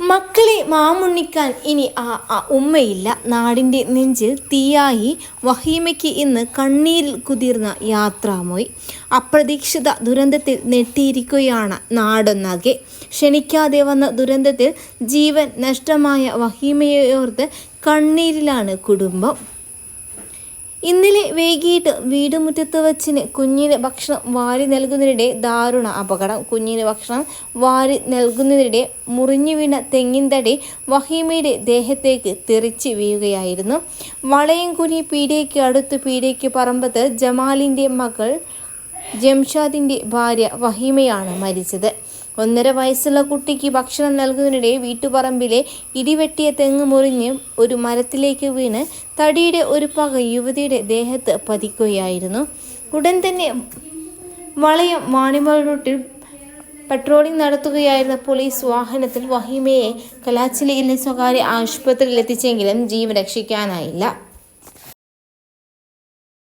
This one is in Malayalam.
മക്കളെ മാമുണ്ണിക്കാൻ ഇനി ആ ഉമ്മയില്ല. നാടിന്റെ നെഞ്ചിൽ തീയായി വഹീമയ്ക്ക് ഇന്ന് കണ്ണീരിൽ കുതിർന്ന യാത്രാമൊയ്. അപ്രതീക്ഷിത ദുരന്തത്തിൽ നെട്ടിയിരിക്കുകയാണ് നാടൊന്നാകെ. ക്ഷണിക്കാതെ വന്ന ദുരന്തത്തിൽ ജീവൻ നഷ്ടമായ വഹീമയോർത്ത് കണ്ണീരിലാണ് കുടുംബം. ഇന്നലെ വൈകിട്ട് വീടുമുറ്റത്ത് വച്ചിന് കുഞ്ഞിന് ഭക്ഷണം വാരി നൽകുന്നതിനിടെ ദാരുണ അപകടം. കുഞ്ഞിന് ഭക്ഷണം വാരി നൽകുന്നതിനിടെ മുറിഞ്ഞു വീണ തെങ്ങിൻ തടി വഹീമയുടെ ദേഹത്തേക്ക് തെറിച്ച് വീഴുകയായിരുന്നു. വളയംകുനി പീഡയ്ക്ക് അടുത്ത് പീഡയ്ക്ക് പറമ്പത്ത് ജമാലിന്റെ മകൾ ജംഷാദിന്റെ ഭാര്യ വഹീമയാണ് മരിച്ചത്. ഒന്നര വയസ്സുള്ള കുട്ടിക്ക് ഭക്ഷണം നൽകുന്നതിനിടെ വീട്ടുപറമ്പിലെ ഇടിവെട്ടിയ തെങ്ങ് മുറിഞ്ഞ് ഒരു മരത്തിലേക്ക് വീണ് തടിയുടെ ഒരു പക യുവതിയുടെ ദേഹത്ത് പതിക്കുകയായിരുന്നു. ഉടൻ തന്നെ വളയം വാണിമൽ പട്രോളിംഗ് നടത്തുകയായിരുന്ന പോലീസ് വാഹനത്തിൽ വഹീമയെ കലാച്ചിലയിലെ സ്വകാര്യ ആശുപത്രിയിൽ എത്തിച്ചെങ്കിലും ജീവൻ രക്ഷിക്കാനായില്ല.